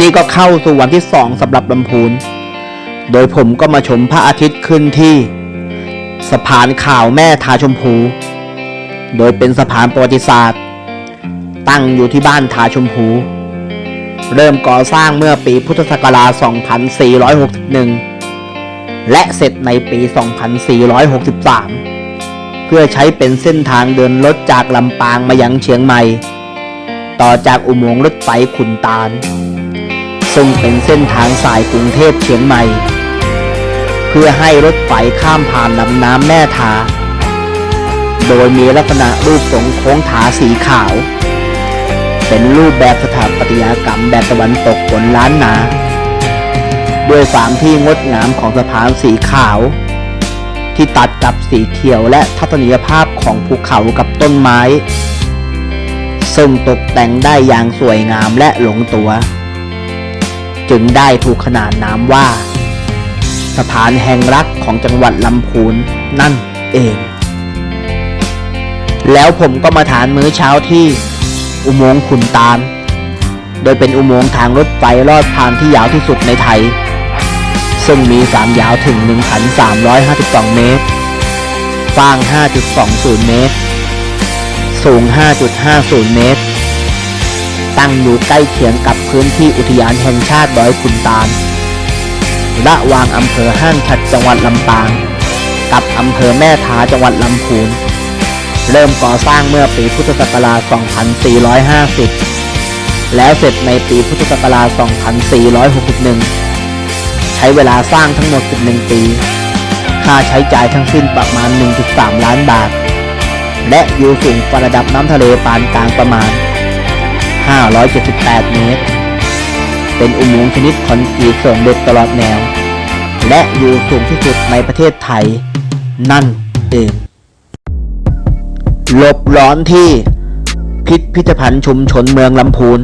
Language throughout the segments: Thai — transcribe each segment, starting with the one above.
นี่ก็เข้าสู่วันที่สองสำหรับลำพูน โดยผมก็มาชมพระอาทิตย์ขึ้นที่สะพานข่าวแม่ทาชมพู โดยเป็นสะพานประวัติศาสตร์ ตั้งอยู่ที่บ้านทาชมพู เริ่มก่อสร้างเมื่อปีพุทธศักราช 2461 และเสร็จในปี 2463 เพื่อใช้เป็นเส้นทางเดินรถจากลำปางมายังเชียงใหม่ ต่อจากอุโมงค์รถไฟขุนตาล ซึ่งเป็นเส้นทางสายกรุงเทพเชียงใหม่ เพื่อให้รถไฟข้ามผ่านลำน้ำแม่ทา โดยมีลักษณะรูปทรงโค้งถาสีขาว เป็นรูปแบบสถาปัตยกรรมแบบตะวันตกบนล้านนา ด้วยความที่งดงามของสะพานสีขาว ที่ตัดกับสีเขียวและทัศนียภาพของภูเขากับต้นไม้ ซึ่งตกแต่งได้อย่างสวยงามและหลงตัว จึงได้ถูกขนานนามว่าสะพานแห่งรักของจังหวัดลำพูนนั่นเอง แล้วผมก็มาทานมื้อเช้าที่อุโมงค์ขุนตาล โดยเป็นอุโมงค์ทางรถไฟลอดผ่านที่ยาวที่สุดในไทย ซึ่งมีความยาวถึง 1,352 เมตรกว้าง 5.20 เมตร สูง 5.50 เมตร ตั้งอยู่ใกล้เคียงกับพื้นที่อุทยานแห่งชาติดอยขุนตาล ระหว่างอำเภอห้างฉัดจังหวัดลำปาง กับอำเภอแม่ทาจังหวัดลำพูน เริ่มก่อสร้างเมื่อปีพุทธศักราช 2450 แล้วเสร็จในปีพุทธศักราช 2461 ใช้เวลาสร้างทั้งหมด 11 ปี ค่าใช้จ่ายทั้งสิ้นประมาณ 1.3 ล้านบาท และอยู่สูงระดับน้ำทะเลปานกลางประมาณ 578 เมตร เป็นอุโมงค์ชนิดคอนกรีตเสริมเหล็กตลอดแนว และอยู่สูงที่สุดในประเทศไทย นั่นเองหลบร้อนที่พิพิธภัณฑ์ชุมชนเมืองลำพูน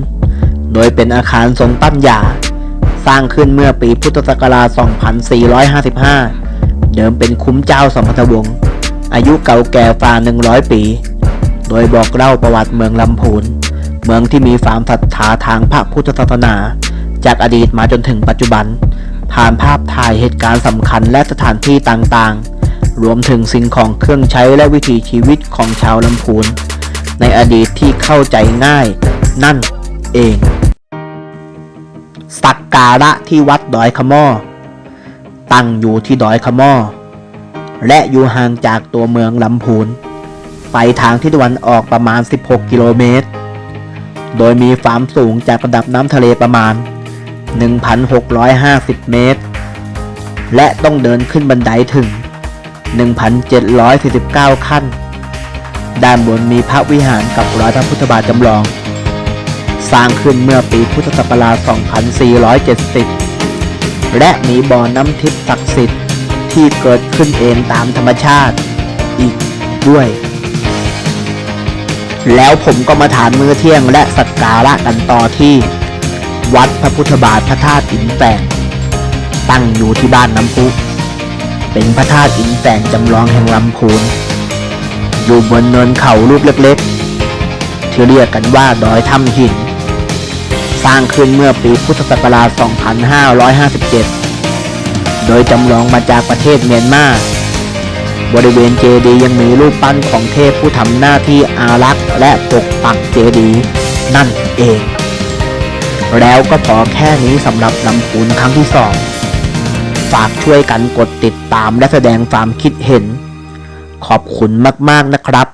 โดยเป็นอาคารทรงปั้นหยา สร้างขึ้นเมื่อปีพุทธศักราช 2455 เดิมเป็นคุ้มเจ้าสมพันธวงศ์อายุเก่าแก่ฝ่า 100 ปี โดยบอกเล่าประวัติเมืองลำพูน เมืองที่มีความศรัทธาทางพระพุทธศาสนา จากอดีตมาจนถึงปัจจุบัน ผ่านภาพถ่ายเหตุการณ์สำคัญและสถานที่ต่างๆ รวมถึงสิ่งของเครื่องใช้และวิถีชีวิตของชาวลำพูน ในอดีตที่เข้าใจง่าย นั่นเอง สักการะที่วัดดอยขมอตั้งอยู่ที่ดอยขมอและอยู่ห่างจากตัวเมืองลำพูน ไปทางทิศตะวันออกประมาณ 16 กิโลเมตร โดยมีความสูงจากระดับน้ำทะเลประมาณ 1,650 เมตร และต้องเดินขึ้นบันไดถึง 1,749 ขั้น ด้านบนมีพระวิหารกับรอยพระพุทธบาทจำลอง สร้างขึ้นเมื่อปีพุทธศักราช 2470 และมีบ่อน้ำทิพย์ศักดิ์สิทธิ์ที่เกิดขึ้นเองตามธรรมชาติอีกด้วย แล้วผมก็มาทานมื้อเที่ยงและสักการะกันต่อที่ วัดพระพุทธบาทพระธาตุอินแฝงตั้งอยู่ที่บ้านน้ำพุเป็นพระธาตุอินแฝงจำลองแห่งลำพูนอยู่บนเนินเขาลูกเล็กๆ ที่เรียกกันว่าดอยถ้ำหิน สร้างขึ้นเมื่อปีพุทธศักราช 2557 โดยจำลองมาจากประเทศเมียนมา บริเวณเจดียังมีรูปปั้นของเทพผู้ทำหน้าที่อารักษ์และปกปักเจดีย์นั่นเอง แล้วก็พอแค่นี้สำหรับลำพูนครั้งที่สองฝากช่วยกันกดติดตามและแสดงความคิดเห็น ขอบคุณมากๆนะครับ